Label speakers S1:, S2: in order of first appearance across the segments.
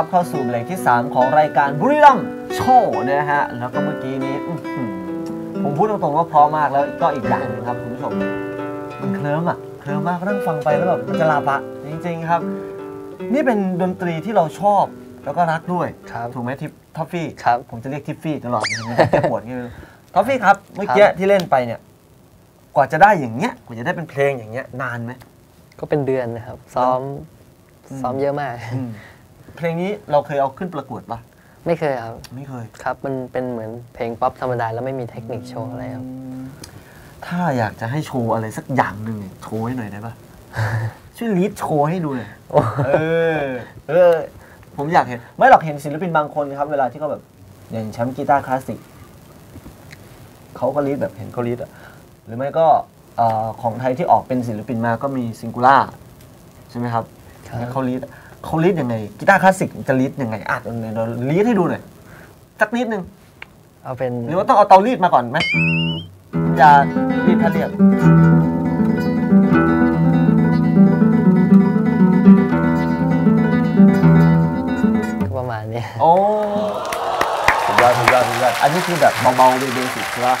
S1: ละครับเข้าสู่เบรกที่ 3 ของรายการบุรีรัมย์โชว์นะฮะแล้วก็เมื่อกี้นี้อื้อหือผมพูดตรงๆว่าเพราะมากแล้วก็อีกอย่างหนึงครับคุณผู้ชมมันเคลิ้มอะเคลิ้มมากนั่งฟังไปแล้วแบบมันจะหลับอะจริง ๆ ครับ นี่เป็นดนตรีที่เราชอบแล้วก็รักด้วย
S2: ครับ
S1: ถูกไหมทิปท็อฟฟี่
S2: ครับ
S1: ผมจะเรียกทิฟฟี่ตลอดมันจะแก้ปวดไงไม่รู้ท็อฟฟี่ครับเมื่อกี้ที่เล่นไปเนี่ยกว่าจะได้อย่างเงี้ยกว่าจะได้เป็นเพลงอย่างเงี้ยนานไหม
S2: ก็เป็นเดือนนะครับ ซ้อม
S1: อืม
S2: ซ้อมเยอะมาก
S1: อืม เพลงนี้เราเคยเอาขึ้นประกวดปะ
S2: ไม่เคยครับ
S1: ไม่เคย
S2: ครับ มันเป็นเหมือนเพลงป๊อปธรรมดาแล้วไม่มีเทคนิคโชว์อะไรครับ
S1: มถ้าอยากจะให้โชว์อะไรสักอย่างหนึ่งเนี่ยโชว์ให้หน่อยได้ปะช่วยลีดโชว์ให้ดูหน่อย
S2: โอ้
S1: เออ เออ ผมอยากเห็น ไม่หรอกเห็นศิลปินบางคนครับ เวลาที่เขาแบบอย่างแชมป์กีตาร์คลาสสิกเขาก็ลีดแบบเห็นเขาลีดอะหรือไม่ก็เอ่อของไทยที่ออกเป็นศิลปินมาก็มีซิงคูล่าใช่ไหมครับ
S2: ครับ
S1: แล้วเขาลีด เขาลีดยังไงกีตาร์คลาสสิกจะลีดยังไงอะเราลีดให้ดูหน่อยสักนิดนึง
S2: เอาเป็น
S1: หรือว่าต้องเอาเตารีดมาก่อนไหมยารีดผ้าเรียบ
S2: ก็ประมาณนี้
S1: โอ้สุดยอดสุดยอดสุดยอดอันนี้คือแบบเบาๆเบสิกใช่ปะ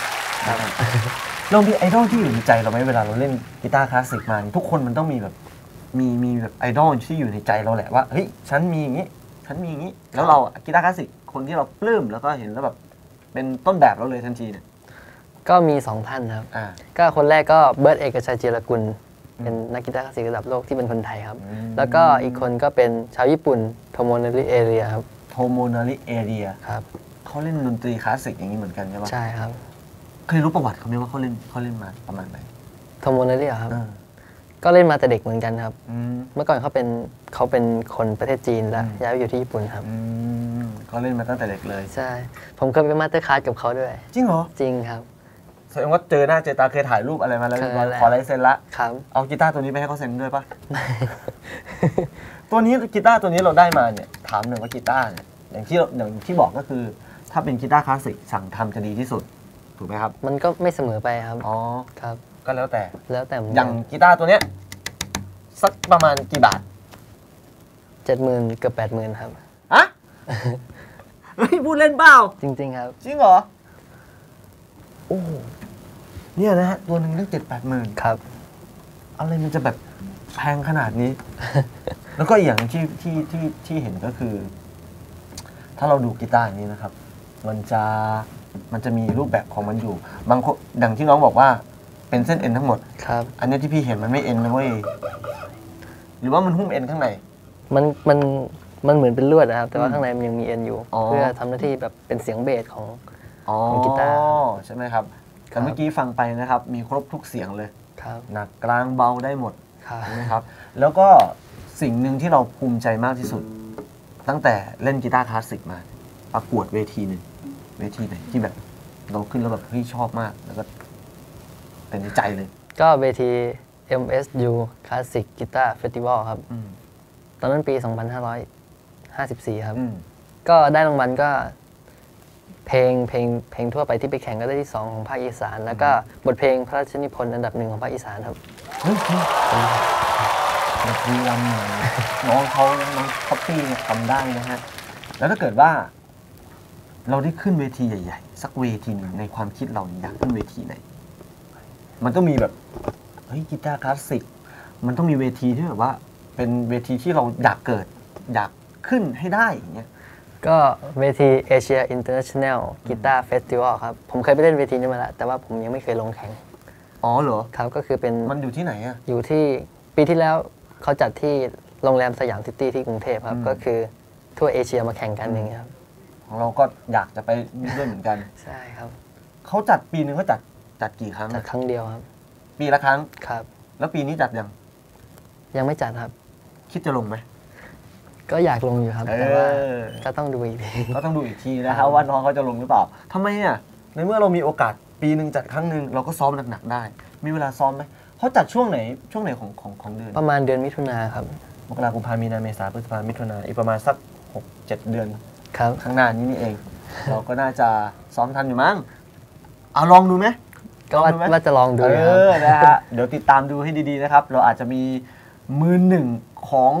S1: เรามีไอดอลที่อยู่ในใจเราไหมเวลาเราเล่นกีตาร์คลาสสิกมาทุกคนมันต้องมีแบบ มีมีแบบไอดอลที่อยู่ในใจเราแหละว่าเฮ้ยฉันมีอย่างนี้ ฉันมีอย่างนี้ แล้วเราอะกีตาร์คลาสสิกคนที่เราปลื้มแล้วก็เห็นแล้วแบบเป็นต้นแบบเราเลยทันทีเนี่ย
S2: ก็มีสองท่านครับ
S1: อ่า
S2: ก็คนแรกก็เบิร์ตเอกชัยเจรกุล เป็นนักกีตาร์คลาสสิกระดับโลกที่เป็นคนไทยครับ
S1: อืม
S2: แล้วก็อีกคนก็เป็นชาวญี่ปุ่นโทโมเนริเอเรียครับ
S1: โทโมนาริเอเรีย
S2: ครับ
S1: เขาเล่นดนตรีคลาสสิกอย่างนี้เหมือนกันใช่ปะ
S2: ใช่ครับ
S1: เคยรู้ประวัติเขาไหมว่าเขาเล่นเขาเล่นมาประมาณไหน
S2: โทโมเนริครับ
S1: เออ
S2: ก็เล่นมาแต่เด็กเหมือนกันครับ
S1: อืม
S2: เมื่อก่อนเขาเป็นเขาเป็นคนประเทศจีนแล้ว
S1: อืม
S2: ย้ายไปอยู่ที่ญี่ปุ่นครับ
S1: อืมเขาเล่นมาตั้งแต่เด็กเลย
S2: ใช่ ผมเคยไปมาสเตอร์คลาสกับเขาด้วย
S1: จริงเหรอ
S2: จริงครับ
S1: แสดงว่าเจอหน้าเจอตาเคยถ่ายรูปอะไรมาแล้ว
S2: เคย
S1: เรียบร้อย
S2: แล้ว
S1: ขอลายเซ็นละ
S2: ครับ
S1: เอากีตาร์ตัวนี้ไปให้เขาเซ็นด้วยปะตัวนี้กีตาร์ตัวนี้เราได้มาเนี่ยถามหนึ่งว่ากีตาร์เนี่ยอย่างที่เราอย่างที่บอกก็คือ ถ้าเป็นกีตาร์คลาสสิกสั่งทำจะดีที่สุดถูกไหมครับ
S2: มันก็ไม่เสมอไปครับ
S1: อ๋อ
S2: ครับ
S1: ก็แล้วแต่
S2: แล้วแต่
S1: อย่างกีตาร์ตัวเนี้ยสักประมาณกี่บาท
S2: เจ็ดหมื่นเกือบแปดหมื่นครับ
S1: อะเฮ้ยพูดเล่นเปล่า
S2: จริง ๆ ครับ
S1: จริงเหรอโอ้โหเนี่ยนะฮะตัวหนึ่งตั้งเจ็ดแปดหมื่น
S2: ครับ
S1: อะไรมันจะแบบแพงขนาดนี้ แล้วก็อีกอย่างที่ที่ที่ที่เห็นก็คือ ถ้าเราดูกีตาร์อย่างนี้นะครับ มันจะมันจะมีรูปแบบของมันอยู่ บางคนดังที่น้องบอกว่า เป็นเส้นเอ็นทั้งหมด
S2: ครับ
S1: อันนี้ที่พี่เห็นมันไม่เอ็นนะเว้ย หรือว่ามันหุ้มเอ็นข้างใน
S2: มันมันมันเหมือนเป็นลวดนะครับ แต่ว่า
S1: อืม
S2: ข้างในมันยังมีเอ็นอยู่
S1: อ๋อ
S2: เพื่อทำหน้าที่แบบเป็นเสียงเบสของ
S1: อ๋อ
S2: ของกีตาร์
S1: ใช่ไหมครับ
S2: ครั
S1: แต่
S2: บ
S1: เมื่อกี้ฟังไปนะครับ มีครบทุกเสียงเลย
S2: ครับ
S1: หนักกลางเบาได้หมด
S2: ครับ
S1: ใช่ไหมครับ แล้วก็สิ่งหนึ่งที่เราภูมิใจมากที่สุด ตั้งแต่เล่นกีตาร์คลาสสิกมา ประกวดเวทีหนึ่งเวทีไหนที่แบบเราขึ้นแล้วแบบเฮ้ยชอบมาก แล้วก็ เป็นในใจเลย
S2: ก็เวที MSU Classic Guitar Festival ครับ
S1: อืม
S2: ตอนนั้นปี 2554 ครับ
S1: อืม
S2: ก็ได้รางวัลก็ เพลงเพลงเพลงทั่วไปที่ไปแข่งก็ได้ที่ 2 ของภาคอีสาน แล้วก็บทเพลงพระราชนิพนธ์อันดับหนึ่งของภาคอีสานครับ
S1: เฮ้ยเฮ้ยเด็กดีรำหน่อยน้องเขาน้องคัปปี้เนี่ยทำได้นะฮะ แล้วถ้าเกิดว่า เราได้ขึ้นเวทีใหญ่ ๆ สักเวทีหนึ่งในความคิดเราเนี่ยอยากขึ้นเวทีไหน มันต้องมีแบบเฮ้ยกีตาร์คลาสสิกมันต้องมีเวทีที่แบบว่า เป็นเวทีที่เราอยากเกิด อยากขึ้นให้ได้อย่างเงี้ย
S2: ก็เวที Asia International Guitar Festival ครับ ผมเคยไปเล่นเวทีนี้มาแล้ว แต่ว่าผมยังไม่เคยลงแข่ง
S1: อ๋อเหรอ
S2: ครับก็คือเป็น
S1: มันอยู่ที่ไหนอะ
S2: อยู่ที่ปีที่แล้วเขาจัดที่โรงแรมสยามซิตี้ที่กรุงเทพครับ
S1: อืม
S2: ก็คือทั่วเอเชียมาแข่งกันอย่างเงี้ยครับ
S1: ของเราก็อยากจะไปด้วยเหมือนกัน
S2: ใช่ครับ
S1: เขาจัดปีหนึ่งเขาจัด จัดกี่ครั้ง
S2: จัด
S1: อะ
S2: ครั้งเดียวครับ
S1: ปีละครั้ง
S2: ครับ
S1: แล้วปีนี้จัดยัง
S2: ยังไม่จัดครับ
S1: คิดจะลงไหม
S2: ก็อยากลงอยู่ครับ
S1: เออ
S2: แต่ว่าก็ต้องดูอีกที
S1: ก็ต้องดูอีกทีนะครับว่าน้องเขาจะลงหรือเปล่าทำไมอะในเมื่อเรามีโอกาสปีหนึ่งจัดครั้งหนึ่งเราก็ซ้อมหนักๆได้ มีเวลาซ้อมไหมเขาจัดช่วงไหนช่วงไหนของของของเดือน
S2: ประมาณเดือนมิถุนาครับ
S1: มกราคมกุมภามีนาเมษาพฤษภามิถุนาอีกประมาณสักหกเจ็ดเดือน
S2: ครับ
S1: ข้างหน้านี้นี่เอง เราก็น่าจะซ้อมทันอยู่มั้งเอาลองดูไหม
S2: ก็ว่า
S1: ลองดูไหม
S2: ว่าจะลองดู
S1: เอ
S2: ครับ
S1: อนะฮะเดี๋ยวติดตามดูให้ดีๆนะครับ เราอาจจะมีมือหนึ่งของ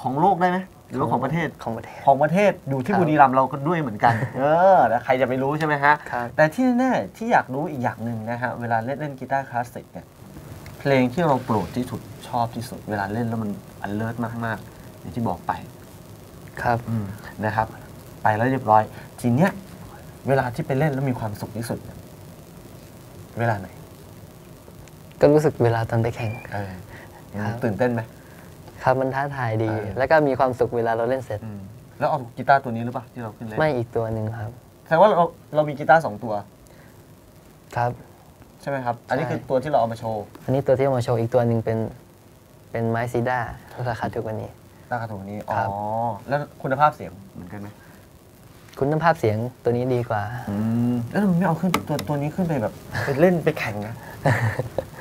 S1: ของโลกได้ไหมหรือว่าของประเทศ
S2: ของประเทศ
S1: ของประเทศอยู่ที่
S2: ครับ
S1: บุรีรัมย์เราก็ด้วยเหมือนกัน เออแล้วใครจะไปรู้ใช่ไหมฮะ
S2: ครับ
S1: แต่ที่แน่ๆที่อยากรู้อีกอย่างหนึ่งนะฮะเวลาเล่นเล่นกีตาร์คลาสสิกเนี่ยเพลงที่เราโปรดที่สุดชอบที่สุด เวลาเล่นแล้วมันอันเลิศมากๆอย่างที่บอกไป
S2: ครับ
S1: นะครับ ไปแล้วเรียบร้อย ทีเนี้ยเวลาที่ไปเล่นแล้วมีความสุขที่สุด เนี่ยเวลาไหน
S2: ก็รู้สึกเวลาตอนไปแข่ง
S1: เออ
S2: ครับ
S1: ตื่นเต้นไหม
S2: ครับมันท้าทายดี
S1: เออ
S2: แล้วก็มีความสุขเวลาเราเล่นเสร็จ
S1: อืมแล้วเอากีตาร์ตัวนี้หรือเปล่าที่เราขึ้นเล่น
S2: ไม่อีกตัวหนึ่งครับ
S1: แสดงว่าเราเรามีกีตาร์สองตัว
S2: ครับ
S1: ใช่ไหมครับ อันนี้
S2: ใช่
S1: คือตัวที่เราเอามาโชว์
S2: อันนี้ตัวที่เอามาโชว์อีกตัวหนึ่งเป็นเป็นไม้ซีด้าราคาถูกกว่านี้
S1: ตั้งกระถูนี้อ๋
S2: ค
S1: อ
S2: รับ
S1: แล้วคุณภาพเสียงเหมือนกันไหม
S2: คุณภาพเสียงตัวนี้ดีกว่า
S1: อืมแล้วทำไมไม่เอาขึ้นตัวตัวนี้ขึ้นไปแบบไปเล่นไปแข่งนะ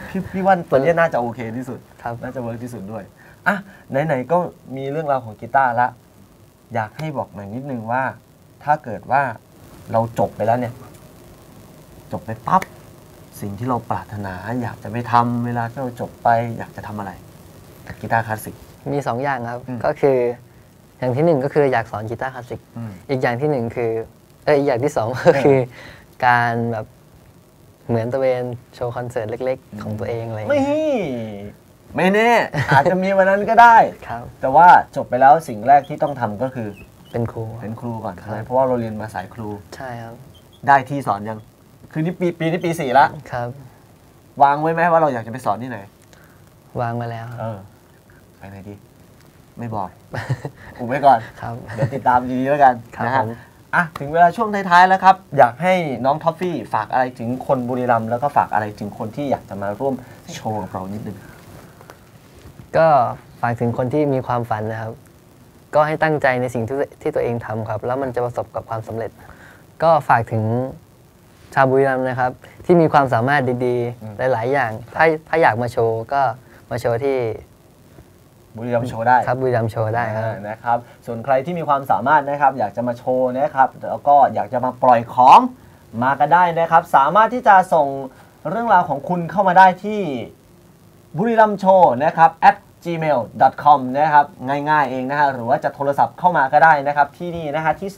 S1: พี่พี่ว่าตัวนี้น่าจะโอเคที่สุด
S2: ครับ
S1: น่าจะเวิร์กที่สุดด้วยอะไหนๆก็มีเรื่องราวของกีตาร์ละ อยากให้บอกหน่อยนิดนึงว่า ถ้าเกิดว่าเราจบไปแล้วเนี่ย จบไปปั๊บสิ่งที่เราปรารถนา อยากจะไปทำเวลาที่เราจบไป อยากจะทำอะไรกับกีตาร์คลาสสิก
S2: มีสองอย่างครับ
S1: อืม
S2: ก็คือ อย่างที่หนึ่งก็คืออยากสอนกีตาร์คลาสสิก
S1: อืม
S2: อีกอย่างที่หนึ่งคือ เอยอีกอย่างที่สองก็คือการแบบเหมือนตะเวนโชว์คอนเสิร์ตเล็ก ๆ ของตัวเองอะไรอย่าง
S1: ไม่
S2: เงี้ย
S1: ไม่แน่ อาจจะมีวันนั้นก็ได้
S2: ครับ
S1: แต่ว่าจบไปแล้วสิ่งแรกที่ต้องทำก็คือ
S2: เป็นครู
S1: เป็นครูก่อน
S2: ครับ
S1: ใช่ไหมเพราะว่าเราเรียนมาสายครู
S2: ใช่ครับ
S1: ได้ที่สอนยัง คือนี่ปีปีนี้ปีสี่ละ
S2: ครับ
S1: วางไว้ไหมว่าเราอยากจะไปสอนที่ไหน
S2: วางมาแล้วค
S1: เอ
S2: รับ
S1: อไปไหนดี ไม่บอกอุบไว้ก่อน
S2: ครับ
S1: เดี๋ยวติดตามดีๆแล้วกัน
S2: ครับ
S1: นะฮะ
S2: ผม
S1: อะถึงเวลาช่วงท้ายๆแล้วครับ อยากให้น้องท็อฟฟี่ฝากอะไรถึงคนบุรีรัมย์แล้วก็ฝากอะไรถึงคนที่อยากจะมาร่วมโชว์กับเรานิดนึง
S2: ก็ฝากถึงคนที่มีความฝันนะครับ ก็ให้ตั้งใจในสิ่งที่ที่ตัวเองทำครับ แล้วมันจะประสบกับความสำเร็จ ก็ฝากถึงชาวบุรีรัมย์นะครับ ที่มีความสามารถดี
S1: อืม
S2: ๆหลาย ๆ อย่าง ถ้าถ้าอยากมาโชว์ก็มาโชว์ที่
S1: บุรีรัมย์โชว์ได้
S2: ครับบุรีรัมย์โชว์ได้ครับ
S1: อ่านะครับ ส่วนใครที่มีความสามารถนะครับ อยากจะมาโชว์นะครับ แล้วก็อยากจะมาปล่อยของมากันได้นะครับ สามารถที่จะส่งเรื่องราวของคุณเข้ามาได้ที่บุรีรัมย์โชว์นะครับ at gmail.com นะครับง่ายๆเองนะฮะหรือว่าจะโทรศัพท์เข้ามาก็ได้นะครับ ที่นี่นะฮะที่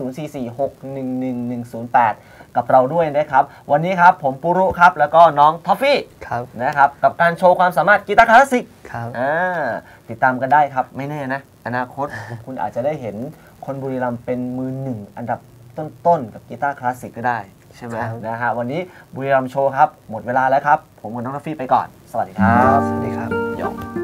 S1: 0446111108 กับเราด้วยนะครับ วันนี้ครับผมปุรุครับ แล้วก็น้องทอฟฟี่
S2: ครับ
S1: นะครับกับการโชว์ความสามารถกีตาร์คลาสสิก
S2: ครับ
S1: อ่าติดตามกันได้ครับไม่แน่นะ อนาคตคุณอาจจะได้เห็นคนบุรีรัมย์เป็นมือหนึ่งอันดับต้นๆกับกีตาร์คลาสสิกก็ได้ ใช่ไหม
S2: ครับ
S1: นะฮะวันนี้บุรีรัมย์โชว์ครับ หมดเวลาแล้วครับ ผมกับน้องทัฟฟี่ไปก่อน สวัสดีครับ
S2: สวัสดีครับ
S1: ยอง